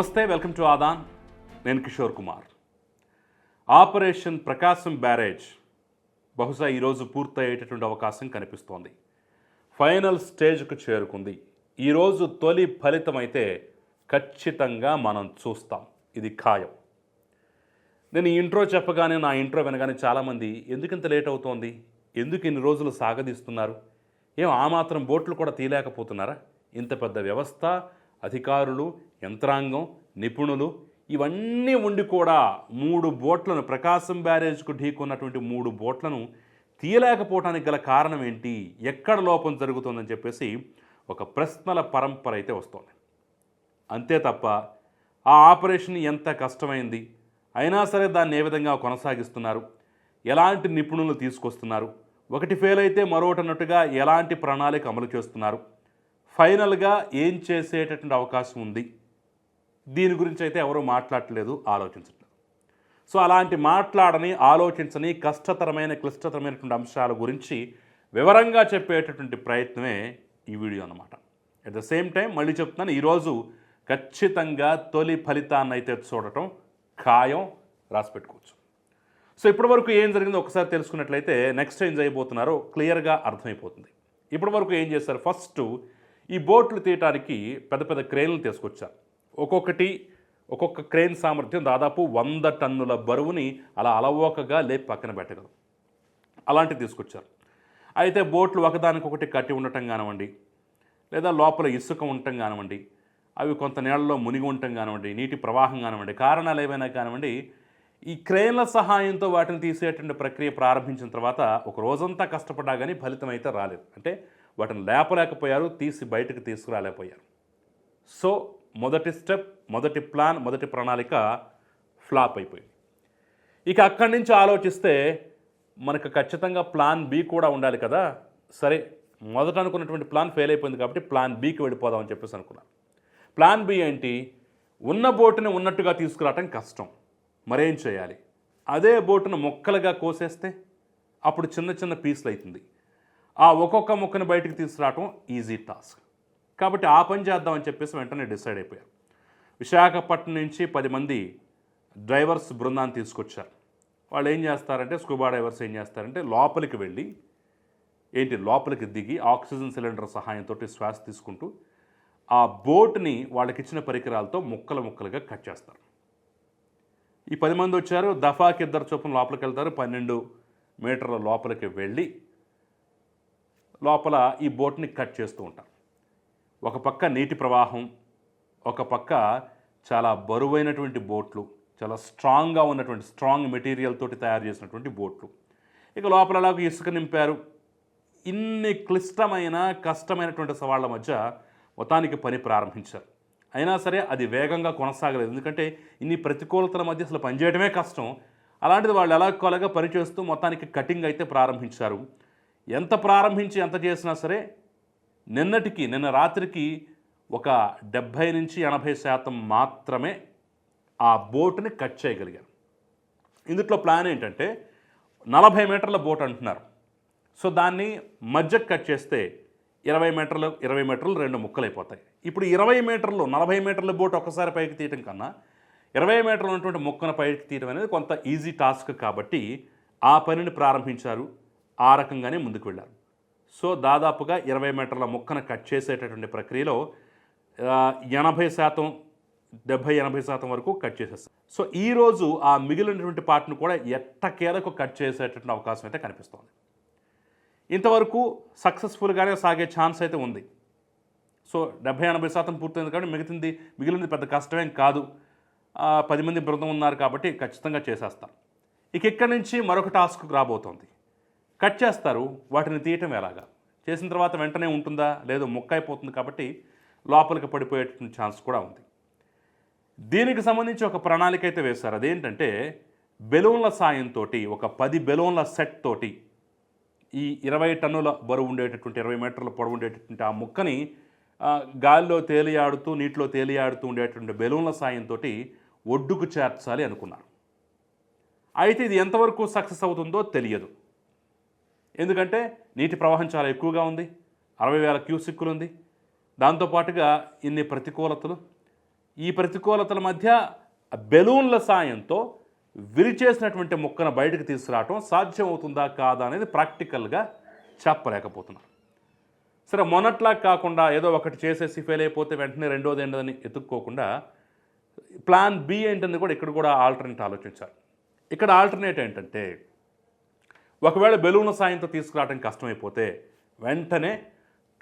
నమస్తే welcome to Aadan. నేను Kishore Kumar. Operation Prakasam barrage బహుశా ఈరోజు పూర్తయ్యేటటువంటి అవకాశం కనిపిస్తోంది. ఫైనల్ స్టేజ్కు చేరుకుంది. ఈరోజు తొలి ఫలితం అయితే ఖచ్చితంగా మనం చూస్తాం. ఇది ఖాయం. నేను ఈ ఇంట్రో చెప్పగానే నా ఇంట్రో వినగానే చాలామంది ఎందుకు ఇంత లేట్ అవుతోంది? ఎందుకు ఇన్ని రోజులు సాగదీస్తున్నారు? ఏం ఆ మాత్రం బోట్లు కూడా తీయలేకపోతున్నారా? ఇంత పెద్ద వ్యవస్థ అధికారులు యంత్రాంగం నిపుణులు ఇవన్నీ ఉండి కూడా మూడు బోట్లను ప్రకాశం బ్యారేజ్కు ఢీకొన్నటువంటి మూడు బోట్లను తీయలేకపోవటానికి గల కారణం ఏంటి? ఎక్కడ లోపం జరుగుతుందని చెప్పేసి ఒక ప్రశ్నల పరంపర అయితే వస్తుంది. అంతే తప్ప ఆ ఆపరేషన్ ఎంత కష్టమైంది? అయినా సరే దాన్ని ఏ విధంగా కొనసాగిస్తున్నారు? ఎలాంటి నిపుణులు తీసుకొస్తున్నారు? ఒకటి ఫెయిల్ అయితే మరొకటి అన్నట్టుగా ఎలాంటి ప్రణాళిక అమలు చేస్తున్నారు? ఫైనల్గా ఏం చేసేటటువంటి అవకాశం ఉంది? దీని గురించి అయితే ఎవరూ మాట్లాడలేదు ఆలోచించట్లేదు. సో అలాంటి మాట్లాడని ఆలోచించని కష్టతరమైన క్లిష్టతరమైనటువంటి అంశాల గురించి వివరంగా చెప్పేటటువంటి ప్రయత్నమే ఈ వీడియో అన్నమాట. అట్ ద సేమ్ టైం మళ్ళీ చెప్తున్నాను ఈరోజు ఖచ్చితంగా తొలి ఫలితాన్ని అయితే చూడటం ఖాయం రాసి పెట్టుకోవచ్చు. సో ఇప్పటివరకు ఏం జరిగిందో ఒకసారి తెలుసుకున్నట్లయితే నెక్స్ట్ ఏం చేయబోతున్నారో క్లియర్గా అర్థమైపోతుంది. ఇప్పటివరకు ఏం చేశారు? ఫస్ట్ ఈ బోట్లు తీయటానికి పెద్ద పెద్ద క్రేన్లు తీసుకొచ్చారు. ఒక్కొక్కటి ఒక్కొక్క క్రేన్ సామర్థ్యం దాదాపు వంద టన్నుల బరువుని అలా అలవోకగా లేపి పక్కన పెట్టగలరు అలాంటివి తీసుకొచ్చారు. అయితే బోట్లు ఒకదానికొకటి కట్టి ఉండటం కానివ్వండి లేదా లోపల ఇసుక ఉండటం కానివ్వండి అవి కొంత నీళ్ళలో మునిగి ఉండటం కానివ్వండి నీటి ప్రవాహం కానివ్వండి కారణాలు ఏవైనా కానివ్వండి ఈ క్రేన్ల సహాయంతో వాటిని తీసేటువంటి ప్రక్రియ ప్రారంభించిన తర్వాత ఒక రోజంతా కష్టపడ్డా కానీ ఫలితం అయితే రాలేదు. అంటే వాటిని లేపలేకపోయారు తీసి బయటకు తీసుకురాలేకపోయారు. సో మొదటి స్టెప్ మొదటి ప్లాన్ మొదటి ప్రణాళిక ఫ్లాప్ అయిపోయింది. ఇక అక్కడి నుంచి ఆలోచిస్తే మనకు ఖచ్చితంగా ప్లాన్ బి కూడా ఉండాలి కదా. సరే మొదట అనుకున్నటువంటి ప్లాన్ ఫెయిల్ అయిపోయింది కాబట్టి ప్లాన్ బికి వెళ్ళిపోదాం అని చెప్పేసి అనుకున్నాను ప్లాన్ బి ఏంటి? ఉన్న బోటుని ఉన్నట్టుగా తీసుకురావటం కష్టం. మరేం చేయాలి? అదే బోటును మొక్కలుగా కోసేస్తే అప్పుడు చిన్న చిన్న పీసులు అవుతుంది. ఆ ఒక్కొక్క మొక్కను బయటికి తీసుకురావటం ఈజీ టాస్క్. కాబట్టి ఆ పని చేద్దామని చెప్పేసి వెంటనే డిసైడ్ అయిపోయారు. విశాఖపట్నం నుంచి పది మంది డ్రైవర్స్ బృందాన్ని తీసుకొచ్చారు. వాళ్ళు ఏం చేస్తారంటే స్కూబా డ్రైవర్స్ ఏం చేస్తారంటే లోపలికి వెళ్ళి ఏంటి లోపలికి దిగి ఆక్సిజన్ సిలిండర్ సహాయంతో శ్వాస తీసుకుంటూ ఆ బోట్ని వాళ్ళకి ఇచ్చిన పరికరాలతో ముక్కలు ముక్కలుగా కట్ చేస్తారు. ఈ పది మంది వచ్చారు దఫాకి ఇద్దరు చొప్పున లోపలికి వెళ్తారు పన్నెండు మీటర్ల లోపలికి వెళ్ళి లోపల ఈ బోట్ని కట్ చేస్తూ ఉంటారు. ఒక పక్క నీటి ప్రవాహం ఒక పక్క చాలా బరువైనటువంటి బోట్లు చాలా స్ట్రాంగ్గా ఉన్నటువంటి స్ట్రాంగ్ మెటీరియల్ తోటి తయారు చేసినటువంటి బోట్లు. ఇక లోపల ఇసుక నింపారు. ఇన్ని క్లిష్టమైన కష్టమైనటువంటి సవాళ్ళ మధ్య మొత్తానికి పని ప్రారంభించారు. అయినా సరే అది వేగంగా కొనసాగలేదు. ఎందుకంటే ఇన్ని ప్రతికూలతల మధ్య అసలు పనిచేయడమే కష్టం. అలాంటిది వాళ్ళు ఎలాగోలాగా పనిచేస్తూ మొత్తానికి కటింగ్ అయితే ప్రారంభించారు. ఎంత ప్రారంభించి ఎంత చేసినా సరే నిన్నటికి నిన్న రాత్రికి ఒక డెబ్భై నుంచి ఎనభై శాతం మాత్రమే ఆ బోటుని కట్ చేయగలిగారు. ఇందులో ప్లాన్ ఏంటంటే నలభై మీటర్ల బోట్ అంటున్నారు. సో దాన్ని మధ్యకు కట్ చేస్తే ఇరవై మీటర్లు ఇరవై మీటర్లు రెండు ముక్కలు అయిపోతాయి ఇప్పుడు ఇరవై మీటర్లు నలభై మీటర్ల బోట్ ఒక్కసారి పైకి తీయటం కన్నా ఇరవై మీటర్లు ఉన్నటువంటి ముక్కను పైకి తీయడం అనేది కొంత ఈజీ టాస్క్ కాబట్టి ఆ పనిని ప్రారంభించారు. ఆ రకంగానే ముందుకు వెళ్ళారు. సో దాదాపుగా ఇరవై మీటర్ల ముక్కను కట్ చేసేటటువంటి ప్రక్రియలో ఎనభై శాతం డెబ్భై ఎనభై శాతం వరకు కట్ చేసేస్తాం. సో ఈరోజు ఆ మిగిలినటువంటి పార్ట్ను కూడా ఎట్టకేలకు కట్ చేసేటటువంటి అవకాశం అయితే కనిపిస్తోంది. ఇంతవరకు సక్సెస్ఫుల్గానే సాగే ఛాన్స్ అయితే ఉంది. సో డెబ్బై ఎనభై శాతం పూర్తయింది కాబట్టి మిగిలింది మిగిలింది పెద్ద కష్టమేం కాదు. పది మంది బృందం ఉన్నారు కాబట్టి ఖచ్చితంగా చేసేస్తారు ఇక ఇక్కడి నుంచి మరొక టాస్క్ రాబోతోంది. కట్ చేస్తారు వాటిని తీయటం ఎలాగా? చేసిన తర్వాత వెంటనే ఉంటుందా? లేదో ముక్క అయిపోతుంది కాబట్టి లోపలికి పడిపోయేటువంటి ఛాన్స్ కూడా ఉంది. దీనికి సంబంధించి ఒక ప్రణాళిక అయితే వేశారు. అదేంటంటే బెలూన్ల సాయంతో ఒక పది బెలూన్ల సెట్ తోటి ఈ ఇరవై టన్నుల బరువు ఉండేటటువంటి ఇరవై మీటర్ల పొడవు ఉండేటటువంటి ఆ ముక్కని గాలిలో తేలియాడుతూ నీటిలో తేలియాడుతూ ఉండేటువంటి బెలూన్ల సాయంతో ఒడ్డుకు చేర్చాలి అనుకున్నారు. అయితే ఇది ఎంతవరకు సక్సెస్ అవుతుందో తెలియదు. ఎందుకంటే నీటి ప్రవాహం చాలా ఎక్కువగా ఉంది. అరవై వేల క్యూసిక్కులు ఉంది. దాంతోపాటుగా ఇన్ని ప్రతికూలతలు. ఈ ప్రతికూలతల మధ్య బెలూన్ల సాయంతో విరిచేసినటువంటి ముక్కను బయటకు తీసుకురావటం సాధ్యం అవుతుందా కాదా అనేది ప్రాక్టికల్గా చెప్పలేకపోతున్నారు సరే మొన్నట్లా కాకుండా ఏదో ఒకటి చేసేసి ఫెయిల్ అయిపోతే వెంటనే రెండోది ఏంటని ఎత్తుక్కోకుండా ప్లాన్ బి ఏంటని కూడా ఇక్కడ కూడా ఆల్టర్నేట్ ఆలోచించాలి. ఇక్కడ ఆల్టర్నేట్ ఏంటంటే ఒకవేళ బెలూన్ సాయంతో తీసుకురావడం కష్టమైపోతే వెంటనే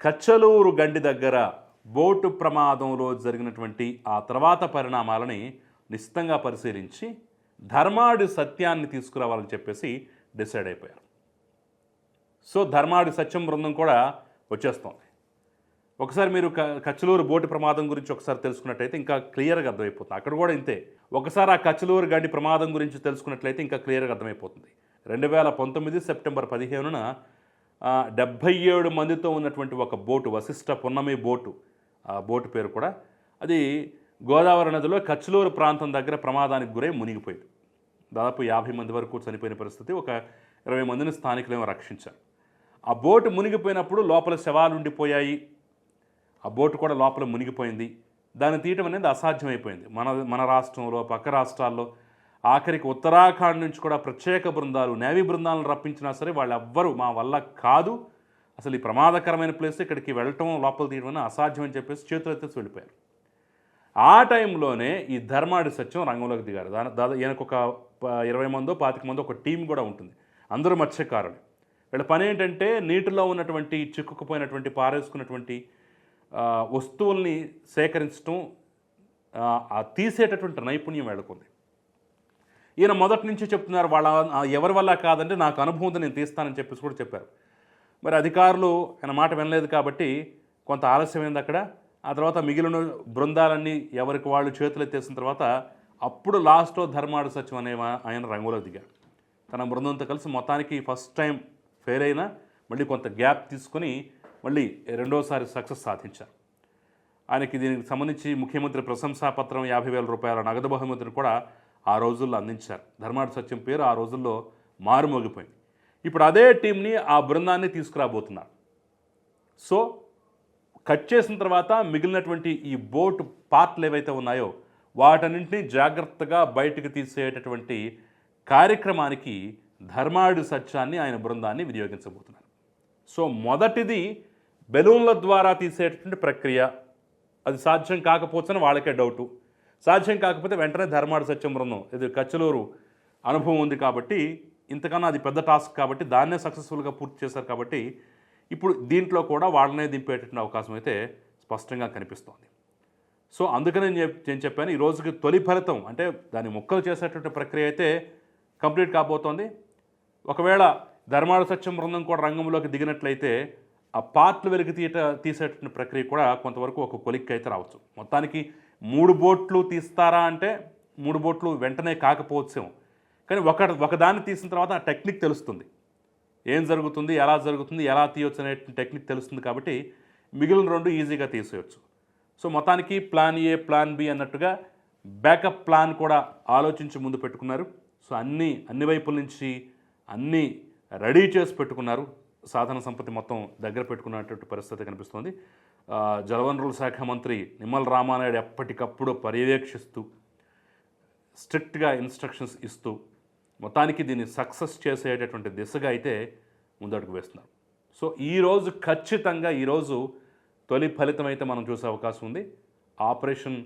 కచ్చలూరు గండి దగ్గర బోటు ప్రమాదంలో జరిగినటువంటి ఆ తర్వాత పరిణామాలని నిశ్చితంగా పరిశీలించి ధర్మాడి సత్యాన్ని తీసుకురావాలని చెప్పేసి డిసైడ్ అయిపోయారు. సో ధర్మాడి సత్యం బృందం కూడా వచ్చేస్తోంది. ఒకసారి మీరు కచ్చలూరు బోటు ప్రమాదం గురించి ఒకసారి తెలుసుకున్నట్టయితే ఇంకా క్లియర్గా అర్థమైపోతుంది. అక్కడ కూడా ఇంతే. ఒకసారి ఆ కచ్చలూరు గండి ప్రమాదం గురించి తెలుసుకున్నట్లయితే ఇంకా క్లియర్గా అర్థమైపోతుంది. రెండు వేల పంతొమ్మిది సెప్టెంబర్ పదిహేనున డెబ్భై ఏడు మందితో ఉన్నటువంటి ఒక బోటు వశిష్ట పున్నమి బోటు ఆ బోటు పేరు కూడా అది గోదావరి నదిలో కచ్చలూరు ప్రాంతం దగ్గర ప్రమాదానికి గురై మునిగిపోయింది. దాదాపు యాభై మంది వరకు చనిపోయిన పరిస్థితి ఒక ఇరవై మందిని స్థానికులేమో రక్షించారు. ఆ బోటు మునిగిపోయినప్పుడు లోపల శవాలు ఉండిపోయాయి. ఆ బోటు కూడా లోపల మునిగిపోయింది. దాన్ని తీయటం అనేది అసాధ్యమైపోయింది. మన మన రాష్ట్రంలో పక్క రాష్ట్రాల్లో ఆఖరికి ఉత్తరాఖండ్ నుంచి కూడా ప్రత్యేక బృందాలు నేవీ బృందాలను రప్పించినా సరే వాళ్ళు మా వల్ల కాదు. అసలు ఈ ప్రమాదకరమైన ప్లేస్ ఇక్కడికి వెళ్ళటం లోపల తీయడం అసాధ్యం అని చెప్పేసి చేతులు ఎత్తేసి వెళ్ళిపోయారు. ఆ టైంలోనే ఈ ధర్మాడి సత్యం రంగంలోకి దిగారు. దాని దాదా ఈయనకు ఒక ప- ఇరవై మందో పాతిక మందో ఒక టీం కూడా ఉంటుంది. అందరూ మత్స్యకారులు. వీళ్ళ పని ఏంటంటే నీటిలో ఉన్నటువంటి చిక్కుకుపోయినటువంటి పారేసుకున్నటువంటి వస్తువుల్ని సేకరించడం తీసేటటువంటి నైపుణ్యం వెళ్ళకుంది. ఈయన మొదటి నుంచి చెప్తున్నారు వాళ్ళ ఎవరి వల్ల కాదంటే నాకు అనుభవం నేను తీస్తానని చెప్పేసి కూడా చెప్పారు. మరి అధికారులు ఆయన మాట వినలేదు కాబట్టి కొంత ఆలస్యమైంది అక్కడ. ఆ తర్వాత మిగిలిన బృందాలన్నీ ఎవరికి వాళ్ళు చేతులు ఎత్తేసిన తర్వాత అప్పుడు లాస్ట్లో ధర్మాడు సత్యం అనే ఆయన రంగులో దిగారు తన బృందంతో కలిసి మొత్తానికి ఫస్ట్ టైం ఫెయిల్ అయినా మళ్ళీ కొంత గ్యాప్ తీసుకొని మళ్ళీ రెండోసారి సక్సెస్ సాధించారు. ఆయనకి దీనికి సంబంధించి ముఖ్యమంత్రి ప్రశంసా పత్రం యాభై వేల రూపాయల నగదు బహుమతిని కూడా ఆ రోజుల్లో అందించారు. ధర్మాడు సత్యం పేరు ఆ రోజుల్లో మారుమోగిపోయింది. ఇప్పుడు అదే టీంని ఆ బృందాన్ని తీసుకురాబోతున్నారు. సో కట్ చేసిన తర్వాత మిగిలినటువంటి ఈ బోట్ పార్ట్లు ఏవైతే ఉన్నాయో వాటన్నింటినీ జాగ్రత్తగా బయటకు తీసేటటువంటి కార్యక్రమానికి ధర్మాడు సత్యాన్ని ఆయన బృందాన్ని వినియోగించబోతున్నారు. సో మొదటిది బెలూన్ల ద్వారా తీసేటటువంటి ప్రక్రియ. అది సాధ్యం కాకపోతేనే వాళ్ళకే డౌటు. సాధ్యం కాకపోతే వెంటనే ధర్మాడు సత్యం బృందం ఇది కచ్చలూరు అనుభవం ఉంది కాబట్టి ఇంతకన్నా అది పెద్ద టాస్క్ కాబట్టి దాన్నే సక్సెస్ఫుల్గా పూర్తి చేశారు కాబట్టి ఇప్పుడు దీంట్లో కూడా వాళ్ళనే దింపేటటువంటి అవకాశం అయితే స్పష్టంగా కనిపిస్తోంది. సో అందుకనే నేను చెప్- నేను చెప్పాను ఈ రోజుకి తొలి ఫలితం అంటే దాన్ని ముక్కలు చేసేటటువంటి ప్రక్రియ అయితే కంప్లీట్ కాబోతోంది. ఒకవేళ ధర్మాడు సత్యం బృందం కూడా రంగంలోకి దిగినట్లయితే ఆ పార్ట్లు వెలికి తీయట తీసేటటువంటి ప్రక్రియ కూడా కొంతవరకు ఒక కొలిక్కి అయితే రావచ్చు. మొత్తానికి మూడు బోట్లు తీస్తారా అంటే మూడు బోట్లు వెంటనే కాకపోవచ్చేమో. కానీ ఒక ఒకదాన్ని తీసిన తర్వాత ఆ టెక్నిక్ తెలుస్తుంది. ఏం జరుగుతుంది ఎలా జరుగుతుంది ఎలా తీయొచ్చు అనే టెక్నిక్ తెలుస్తుంది కాబట్టి మిగిలిన రెండు ఈజీగా తీసేయచ్చు. సో మొత్తానికి ప్లాన్ ఏ ప్లాన్ బి అన్నట్టుగా బ్యాకప్ ప్లాన్ కూడా ఆలోచించి ముందు పెట్టుకున్నారు. సో అన్ని అన్ని వైపుల నుంచి అన్నీ రెడీ చేసి పెట్టుకున్నారు. సాధన సంపత్తి మొత్తం దగ్గర పెట్టుకున్నటువంటి పరిస్థితి కనిపిస్తుంది. జలవనరుల శాఖ మంత్రి నిమ్మల రామానాయుడు ఎప్పటికప్పుడు పర్యవేక్షిస్తూ స్ట్రిక్ట్గా ఇన్స్ట్రక్షన్స్ ఇస్తూ మొత్తానికి దీన్ని సక్సెస్ చేసేటటువంటి దిశగా అయితే ముందడుగు వేస్తున్నారు. సో ఈరోజు ఖచ్చితంగా ఈరోజు తొలి ఫలితం అయితే మనం చూసే అవకాశం ఉంది. ఆపరేషన్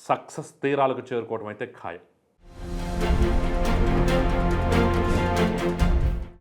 సక్సెస్ తీరాలకు చేరుకోవడం అయితే ఖాయం.